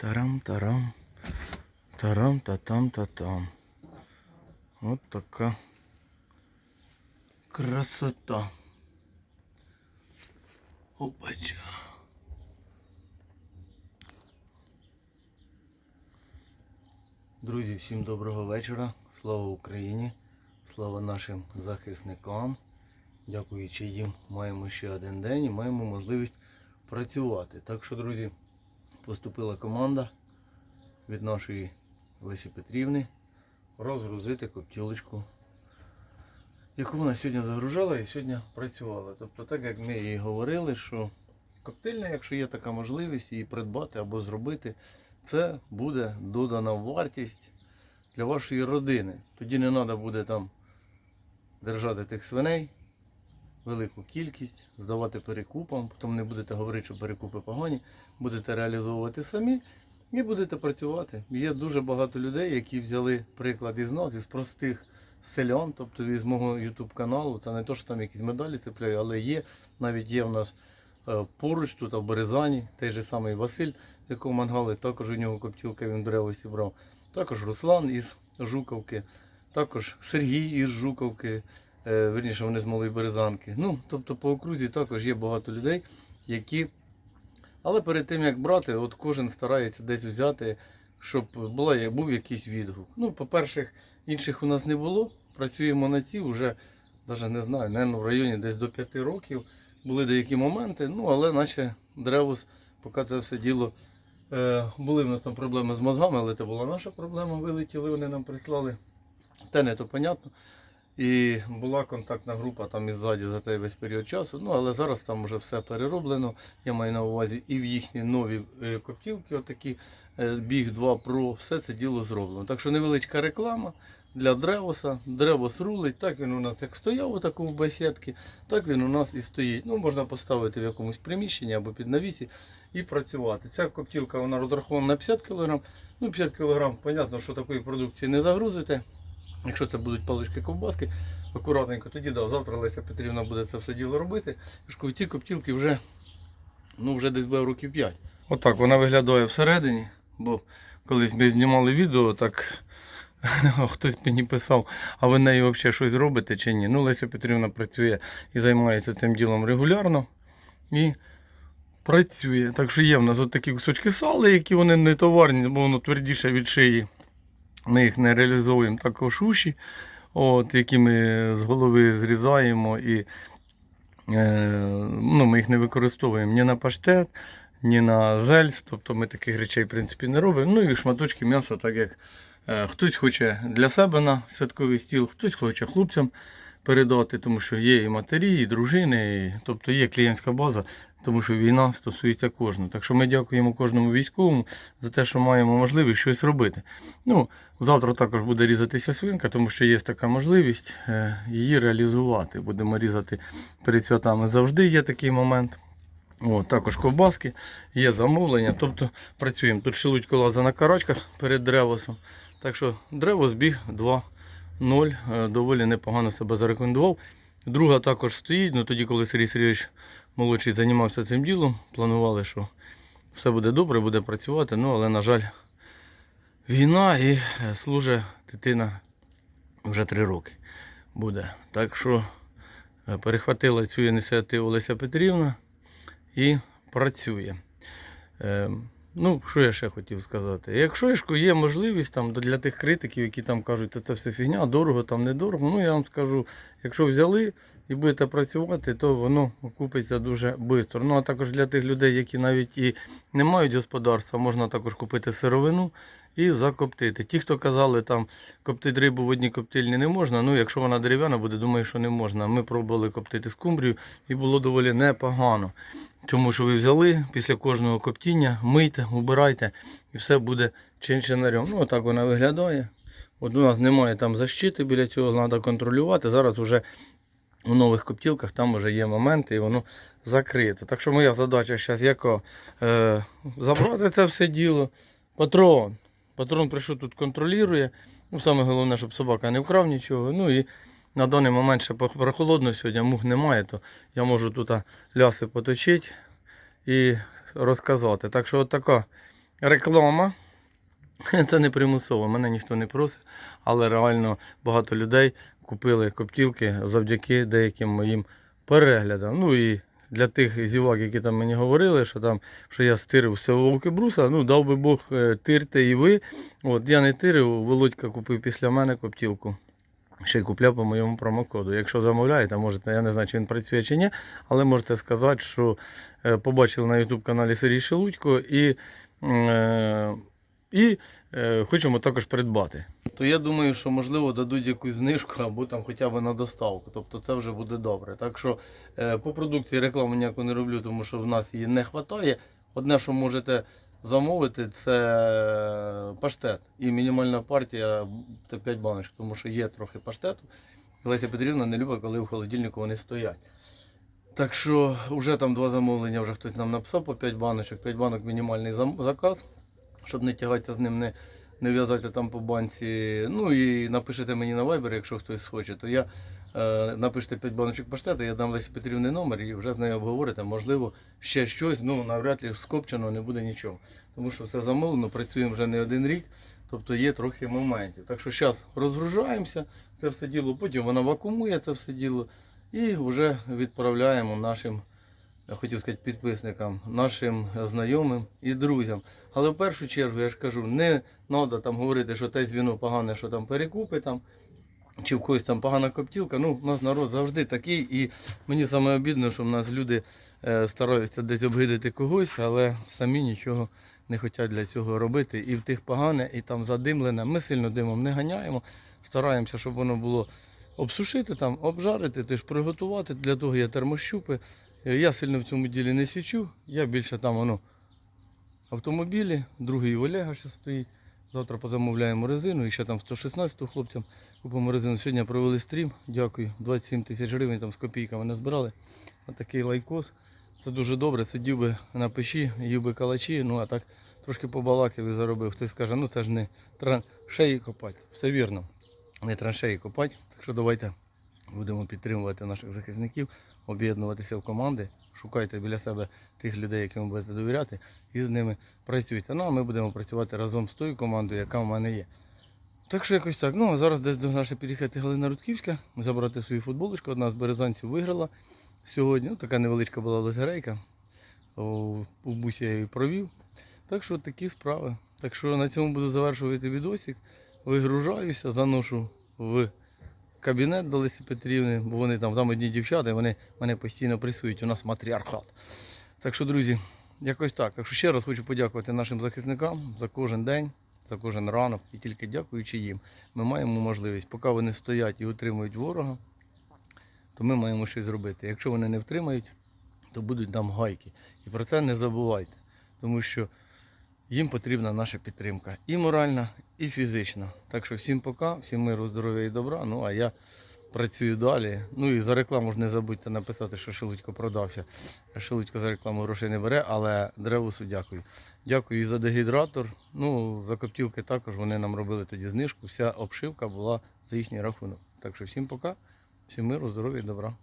Тарам-тарам. Тарам-та-там-та-там. От така красота. Опача. Друзі, всім доброго вечора. Слава Україні! Слава нашим захисникам. Дякуючи їм, маємо ще один день і маємо можливість працювати. Так що, друзі, поступила команда від нашої Лесі Петрівни розгрузити коптілочку, яку вона сьогодні загружала і сьогодні працювала. Тобто, так як ми і говорили, що коптильня, якщо є така можливість її придбати або зробити, це буде додана вартість для вашої родини. Тоді не треба буде там держати тих свиней, велику кількість, здавати перекупам, потім не будете говорити, що перекупи погані, будете реалізовувати самі і будете працювати. Є дуже багато людей, які взяли приклад із нас, із простих селян, тобто із мого YouTube каналу. Це не то, що там якісь медалі цепляю, але є, навіть є в нас е, поруч тут, в Березані, той же самий Василь, якого мангали, також у нього коптілка він дерево зібрав. Також Руслан із Жуковки, також Сергій із Жуковки, верніше вони з Малої Березанки. Ну, тобто по окрузі також є багато людей, які. Але перед тим як брати, от кожен старається десь взяти, щоб була, був якийсь відгук. Ну, по-перше, інших у нас не було. Працюємо на ці вже, навіть не знаю, наверное, в районі десь до 5 років. Були деякі моменти, ну але наче древус, поки це все діло. Е, були в нас там проблеми з мозгами, але це була наша проблема. Вилетіли, вони нам прислали. Те не то понятно. І була контактна група там і ззаді за той весь період часу. Ну але зараз там вже все перероблено. Я маю на увазі і в їхні нові е, коптілки, отакі е, Біг 2 Pro, все це діло зроблено. Так що невеличка реклама для Древоса. Древос рулить. Так він у нас як стояв отаку в бесідці, так він у нас і стоїть. Ну можна поставити в якомусь приміщенні або під навісі і працювати. Ця коптілка вона розрахована на 50 кг. Ну 50 кг, понятно, що такої продукції не загрузите. Якщо це будуть палички ковбаски, акуратненько, тоді да, завтра Леся Петрівна буде це все діло робити. Я кажу, ці коптілки вже, ну, вже десь буде років 5. Отак вона виглядає всередині, бо колись ми знімали відео, так хтось мені писав, а ви нею взагалі щось робите чи ні. Ну, Леся Петрівна працює і займається цим ділом регулярно. І працює. Так що є в нас от такі кусочки сала, які вони не товарні, бо воно твердіше від шиї. Ми їх не реалізовуємо також уші, от, які ми з голови зрізаємо і е, ну, ми їх не використовуємо ні на паштет, ні на зельс. Тобто ми таких речей в принципі не робимо. Ну і шматочки м'яса, так як е, хтось хоче для себе на святковий стіл, хтось хоче хлопцям передати, тому що є і матері, і дружини, і, тобто є клієнтська база, тому що війна стосується кожного. Так що ми дякуємо кожному військовому за те, що маємо можливість щось робити. Ну, Завтра також буде різатися свинка, тому що є така можливість е, її реалізувати. Будемо різати перед святами. Завжди є такий момент. О, Також ковбаски, є замовлення. Тобто працюємо. Тут шилуть колаза на карачках перед древосом. Так що древо збіг два. 0. Е, доволі непогано себе зарекомендував. Друга також стоїть, ну тоді, коли Сергій Сергійович молодший займався цим ділом, планували, що все буде добре, буде працювати, ну але, на жаль, війна і е, служить дитина вже три роки буде. Так що е, перехватила цю ініціативу Олеся Петрівна і працює. Ем, Ну, що я ще хотів сказати? Якщо є можливість там для тих критиків, які там кажуть, що це все фігня, дорого, там недорого. Ну я вам скажу, якщо взяли і будете працювати, то воно окупиться дуже швидко. Ну а також для тих людей, які навіть і не мають господарства, можна також купити сировину і закоптити. Ті, хто казали, там коптити рибу в одній коптильні не можна. Ну, якщо вона дерев'яна буде, думаю, що не можна. Ми пробували коптити скумбрію і було доволі непогано. Тому що ви взяли після кожного коптіння, мийте, убирайте і все буде чинчинарем. Ну, отак вона виглядає. От у нас немає там защити біля цього, треба контролювати. Зараз вже у нових коптілках там вже є моменти і воно закрите. Так що моя задача зараз яка? Е, забрати це все діло. Патрон. Патрон прийшов тут контролює. Ну, саме головне, щоб собака не вкрав нічого. Ну і на даний момент ще прохолодно сьогодні, мух немає, то я можу тут ляси поточити і розказати. Так що от така реклама. Це не примусово, мене ніхто не просить, але реально багато людей купили коптілки завдяки деяким моїм переглядам. Ну і для тих зівак, які там мені говорили, що там що я стирив все вовки бруса, ну дав би Бог е, тирте і ви. От я не тирив, Володька купив після мене коптілку. Ще й купляв по моєму промокоду. Якщо замовляєте, можете, я не знаю, чи він працює чи ні, але можете сказати, що е, побачили на YouTube каналі Сергій Шелудько і, е, і е, хочемо також придбати. То я думаю, що можливо дадуть якусь знижку або там хоча б на доставку. Тобто це вже буде добре. Так що по продукції рекламу ніяку не роблю, тому що в нас її не вистачає. Одне, що можете замовити, це паштет. І мінімальна партія це 5 баночок, тому що є трохи паштету. Леся Петрівна не любить, коли в холодильнику вони стоять. Так що вже там два замовлення, вже хтось нам написав по 5 баночок, 5 банок мінімальний заказ, щоб не тягатися з ним, не, не в'язати там по банці. Ну і напишите мені на Viber, якщо хтось хоче, то я е, напишете 5 баночок паштету, я дам Лесі Петрівний номер і вже з нею обговорите, можливо, ще щось, ну навряд ли скопчено не буде нічого. Тому що все замовлено, працюємо вже не один рік, тобто є трохи моментів. Так що зараз розгружаємося, це все діло, потім вона вакуумує це все діло і вже відправляємо нашим, я хотів сказати, підписникам, нашим знайомим і друзям. Але в першу чергу я ж кажу, не треба там говорити, що те звіно погане, що там перекупи там. Чи в когось там погана коптілка, ну у нас народ завжди такий, і мені саме обідно, що в нас люди е, стараються десь обгидати когось, але самі нічого не хочуть для цього робити. І в тих погане, і там задимлене. Ми сильно димом не ганяємо, стараємося, щоб воно було обсушити, там, обжарити, теж приготувати. Для того є термощупи. Е, Я сильно в цьому ділі не січу, я більше там воно автомобілі, другий Олега ще стоїть. Завтра позамовляємо резину і ще там 116 хлопцям купимо резину. Сьогодні провели стрім. Дякую. 27 тисяч гривень там з копійками назбирали. Отакий лайкос. Це дуже добре. Сидів би на печі, їв би калачі, ну а так трошки побалакав і заробив. Хтось скаже, ну це ж не траншеї копати. Все вірно. Не траншеї копати. Так що давайте будемо підтримувати наших захисників, об'єднуватися в команди. Шукайте біля себе тих людей, яким ви будете довіряти, і з ними працюйте. Ну а ми будемо працювати разом з тою командою, яка в мене є. Так що якось так. Ну а зараз десь до нашої під'їхати Галина Рудківська, забрати свою футболочку. Одна з березанців виграла сьогодні. Ну, така невеличка була лотерейка. У, бусі я її провів. Так що такі справи. Так що на цьому буду завершувати відосик. Вигружаюся, заношу в кабінет до Лесі Петрівни, бо вони там, там одні дівчата, і вони мене постійно пресують. У нас матріархат. Так що, друзі, якось так. Так що ще раз хочу подякувати нашим захисникам за кожен день, за кожен ранок. І тільки дякуючи їм, ми маємо можливість, поки вони стоять і утримують ворога, то ми маємо щось зробити. Якщо вони не втримають, то будуть нам гайки. І про це не забувайте. Тому що їм потрібна наша підтримка і моральна, і фізична. Так що всім пока, всім миру, здоров'я і добра. Ну а я працюю далі. Ну і за рекламу ж не забудьте написати, що Шелудько продався. Шелудько за рекламу грошей не бере, але древусу дякую. Дякую і за дегідратор. Ну, за коптілки також вони нам робили тоді знижку. Вся обшивка була за їхній рахунок. Так що всім пока, всім миру, здоров'я і добра.